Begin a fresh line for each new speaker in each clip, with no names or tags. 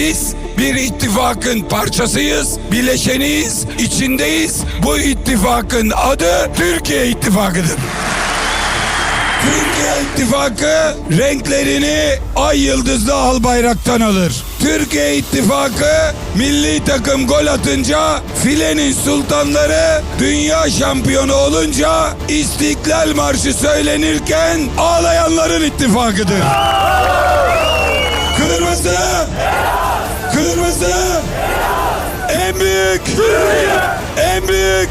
Biz bir ittifakın parçasıyız, bileşeniyiz, içindeyiz. Bu ittifakın adı Türkiye İttifakı'dır. Türkiye İttifakı renklerini ay yıldızlı al bayraktan alır. Türkiye İttifakı milli takım gol atınca filenin sultanları dünya şampiyonu olunca İstiklal Marşı söylenirken ağlayanların ittifakıdır. Kırmızı! Kırmızı! En büyük! En büyük!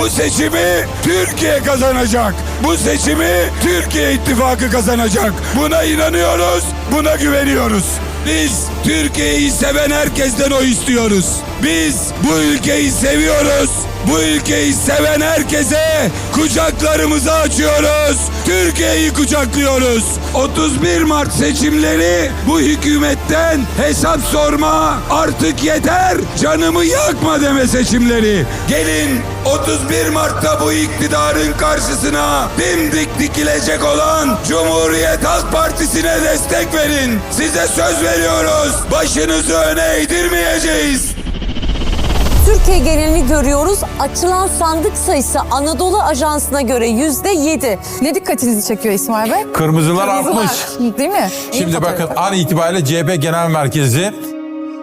Bu seçimi Türkiye kazanacak. Bu seçimi Türkiye İttifakı kazanacak. Buna inanıyoruz, buna güveniyoruz. Biz Türkiye'yi seven herkesten o istiyoruz. Biz bu ülkeyi seviyoruz. Bu ülkeyi seven herkese kucaklarımızı açıyoruz. Türkiye'yi kucaklıyoruz. 31 Mart seçimleri bu hükümetten hesap sorma artık yeter canımı yakma deme seçimleri. Gelin 31 Mart'ta bu iktidarın karşısına dimdik dikilecek olan Cumhuriyet Halk Partisi'ne destek verin. Size söz veriyoruz. Başınızı öne eğdirmeyeceğiz.
Türkiye genelini görüyoruz. Açılan sandık sayısı Anadolu Ajansı'na göre yüzde yedi.
Ne dikkatinizi çekiyor İsmail Bey?
Kırmızılar
Kırmızılar,
artmış.
Değil mi? İyi
Şimdi
fotoğraf.
bakın an itibariyle CHP Genel Merkezi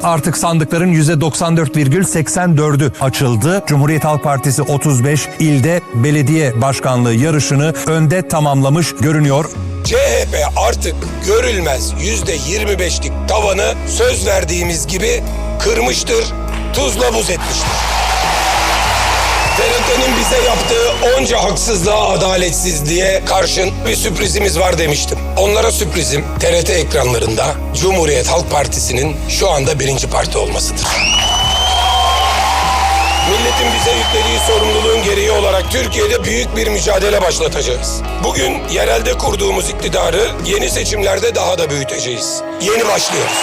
Artık sandıkların %94,84'ü açıldı. Cumhuriyet Halk Partisi 35 ilde belediye başkanlığı yarışını önde tamamlamış görünüyor.
CHP artık görülmez yüzde 25'lik tavanı söz verdiğimiz gibi kırmıştır, tuzla buz etmiştir. TRT'nin bize yaptığı onca haksızlığa, adaletsizliğe karşın bir sürprizimiz var demiştim. Onlara sürprizim TRT ekranlarında Cumhuriyet Halk Partisi'nin şu anda birinci parti olmasıdır. Milletin bize yüklediği sorumluluğun gereği olarak Türkiye'de büyük bir mücadele başlatacağız. Bugün yerelde kurduğumuz iktidarı yeni seçimlerde daha da büyüteceğiz. Yeni başlıyoruz.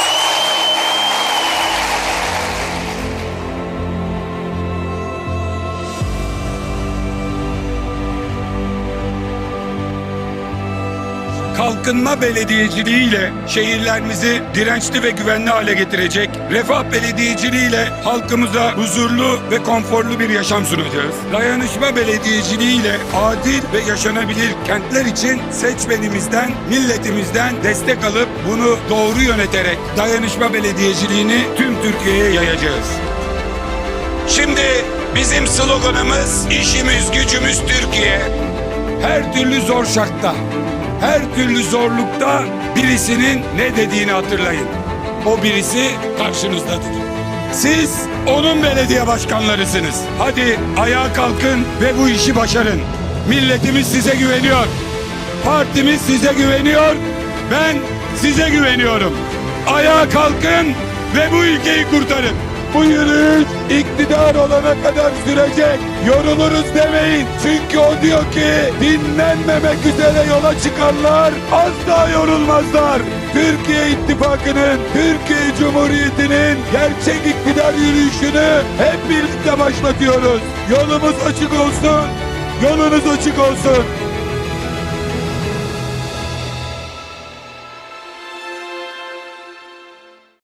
Kalkınma belediyeciliğiyle şehirlerimizi dirençli ve güvenli hale getirecek, refah belediyeciliğiyle halkımıza huzurlu ve konforlu bir yaşam sunacağız. Dayanışma belediyeciliğiyle adil ve yaşanabilir kentler için seçmenimizden, milletimizden destek alıp bunu doğru yöneterek dayanışma belediyeciliğini tüm Türkiye'ye yayacağız. Şimdi bizim sloganımız işimiz gücümüz Türkiye. Her türlü zor şartta, her türlü zorlukta birisinin ne dediğini hatırlayın. O birisi karşınızdadır. Siz onun belediye başkanlarısınız. Hadi ayağa kalkın ve bu işi başarın. Milletimiz size güveniyor. Partimiz size güveniyor. Ben size güveniyorum. Ayağa kalkın ve bu ülkeyi kurtarın. Bu yürüyüş iktidar olana kadar sürecek. Yoruluruz demeyin. Çünkü o diyor ki dinlenmemek üzere yola çıkanlar asla yorulmazlar. Türkiye İttifakı'nın, Türkiye Cumhuriyeti'nin gerçek iktidar yürüyüşünü hep birlikte başlatıyoruz. Yolumuz açık olsun. Yolunuz açık olsun.